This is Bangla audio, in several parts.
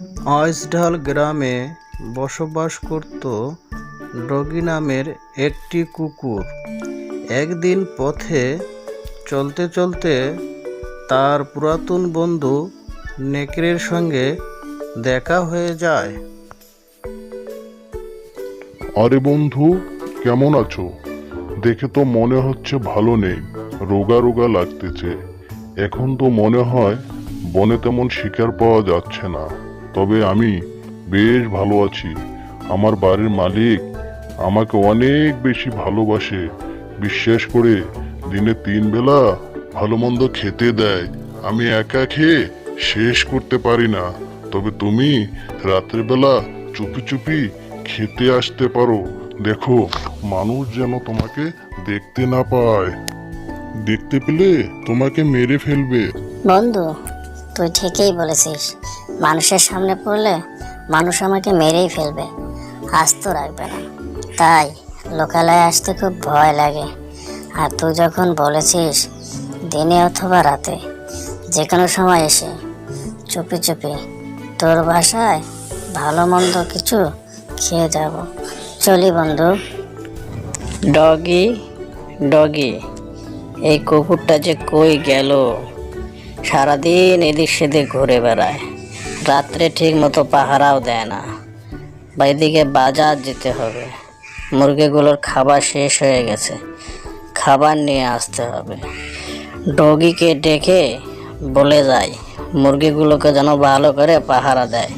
অইসঢাল গ্রামে বসবাস করত ডগি নামের একটি কুকুর। একদিন পথে চলতে চলতে তার পুরাতন বন্ধু নেকড়ের সঙ্গে দেখা হয়ে যায়। আরে বন্ধু, কেমন আছো? দেখে তো মনে হচ্ছে ভালো নেই, রোগা রোগা লাগতেছে। এখন তো মনে হয় বনে তেমন শিকার পাওয়া যাচ্ছে না। তবে আমি বেশ ভালো আছি। আমার বাড়ির মালিক আমাকে অনেক বেশি ভালোবাসে। বিশ্বাস করে দিনে তিন বেলা ভালো মন্দ খেতে দেয়। আমি একা খেয়ে শেষ করতে পারি না। তবে তুমি রাত্রেবেলা চুপি চুপি খেতে আসতে পারো। দেখো, মানুষ যেন তোমাকে দেখতে না পায়। দেখতে পেলে তোমাকে মেরে ফেলবে। বন্ধু, তুই ঠিকই বলেছিস। মানুষের সামনে পড়লে মানুষ আমাকে মেরেই ফেলবে, আস্ত রাখবে না। তাই লোকালয়ে আসতে খুব ভয় লাগে। আর তুই যখন বলেছিস দিনে অথবা রাতে যে কোনো সময় এসে চুপি চুপি তোর বাসায় ভালো মন্দ কিছু খেয়ে যাব। চলি বন্ধু। ডগি ডগি, এই কুকুরটা যে কই গেল? সারাদিন এদিক সেদিক ঘুরে বেড়ায়। রাত্রে ঠিক মতো পাহারাও দেয় না। বা এদিকে বাজার যেতে হবে। মুরগিগুলোর খাবার শেষ হয়ে গেছে। খাবার নিয়ে আসতে হবে। ডগিকে ডেকে বলে যাই, মুরগিগুলোকে যেন ভালো করে পাহারা দেয়।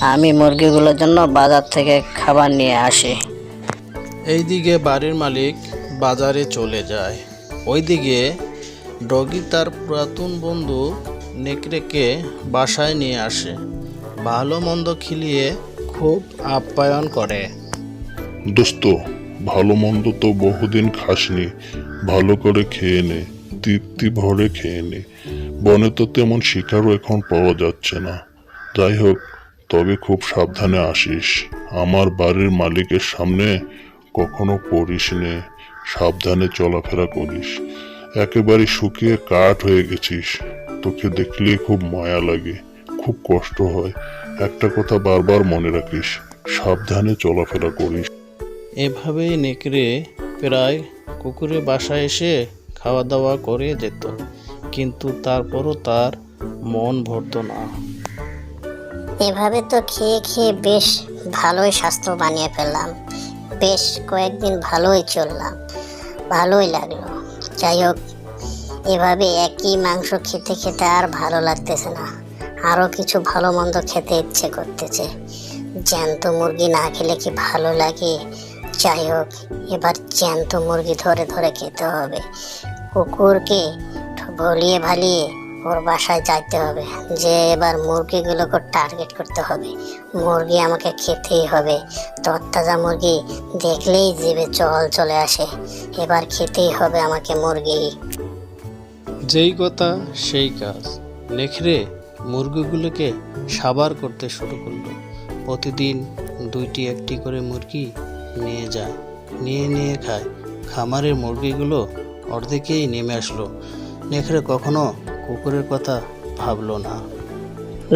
আমি মুরগিগুলোর জন্য বাজার থেকে খাবার নিয়ে আসি। এইদিকে বাড়ির মালিক বাজারে চলে যায়। ওইদিকে ডগি তার পুরাতন বন্ধু নেকড়েকে বাসায় নিয়ে আসে। ভালো মন্দ খিলিয়ে খুব আপ্যায়ন করে। দোস্ত, ভালো মন্দ তো বহুদিন খাসনি। ভালো করে খেয়ে নে, তৃপ্তি ভরে খেয়ে নে। বনে তো তেমন শিকারও এখন পাওয়া যাচ্ছে না। যাই হোক, তবে খুব সাবধানে আসিস। আমার বাড়ির মালিকের সামনে কখনো পড়িস নে, সাবধানে চলাফেরা করিস। একেবারে শুকিয়ে কাঠ হয়ে গেছিস। তোকে দেখলে খুব মায়া লাগে খুব কষ্ট হয়। একটা কথা বারবার মনে রাখিস সাবধানে চলাফেরা করিস। এভাবেই নেকড়ে প্রায় কুকুরের বাসায় এসে খাওয়া দাওয়া করে যেত কিন্তু তারপরও তার মন ভরতো না। এভাবে তো খেয়ে খেয়ে বেশ ভালোই স্বাস্থ্য বানিয়ে ফেললাম। বেশ কয়েকদিন ভালোই চললাম ভালোই লাগল। যাই হোক এভাবে একই মাংস খেতে খেতে আর ভালো লাগতেছে না। আরও কিছু ভালো মন্দ খেতে ইচ্ছে করতেছে। জ্যান্ত মুরগি না খেলে কি ভালো লাগে? যাই হোক, এবার জ্যান্ত মুরগি ধরে ধরে খেতে হবে। কুকুরকে ভলিয়ে ভালিয়ে ওর বাসায় যাইতে হবে। যে এবার মুরগিগুলোকে টার্গেট করতে হবে। মুরগি আমাকে খেতেই হবে। তরতাজা মুরগি দেখলেই জিভে জল চলে আসে। এবার খেতেই হবে আমাকে মুরগি। যেই কথা, সেই কাজ। নেখরে মুরগিগুলোকে সাবার করতে শুরু করল। প্রতিদিন দুইটি একটি করে মুরগি নিয়ে যায়। নিয়ে নিয়ে খায়। খামারের মুরগিগুলো অর্ধেকেই নেমে আসলো। নেখরে কখনো কুকুরের কথা ভাবলো না।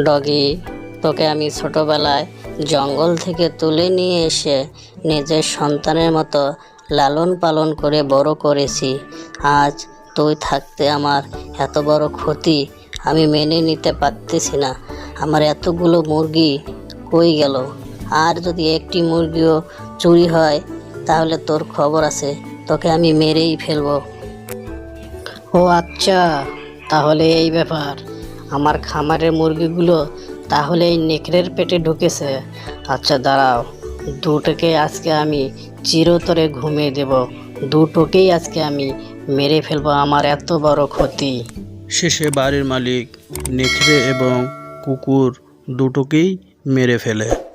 ডগি, তোকে আমি ছোটবেলায় জঙ্গল থেকে তুলে নিয়ে এসে নিজের সন্তানের মতো লালন পালন করে বড় করেছি। আজ তুই থাকতে আমার এত বড় ক্ষতি আমি মেনে নিতে পারতেছি না। আমার এতগুলো মুরগি কই গেল? আর যদি একটি মুরগিও চুরি হয়, তাহলে তোর খবর আছে। তোকে আমি মেরেই ফেলব। ও আচ্ছা তাহলে এই ব্যাপার। আমার খামারের মুরগিগুলো তাহলে এই নেকড়ের পেটে ঢুকেছে। আচ্ছা দাঁড়াও। দুটোকে আজকে আমি চিরতরে ঘুমিয়ে দেব। দুটোকেই আজকে আমি মেরে ফেলব, আমার এত বড় ক্ষতি। শেষে বাড়ির মালিক, নেকড়ে এবং কুকুর দুটোকেই মেরে ফেলে।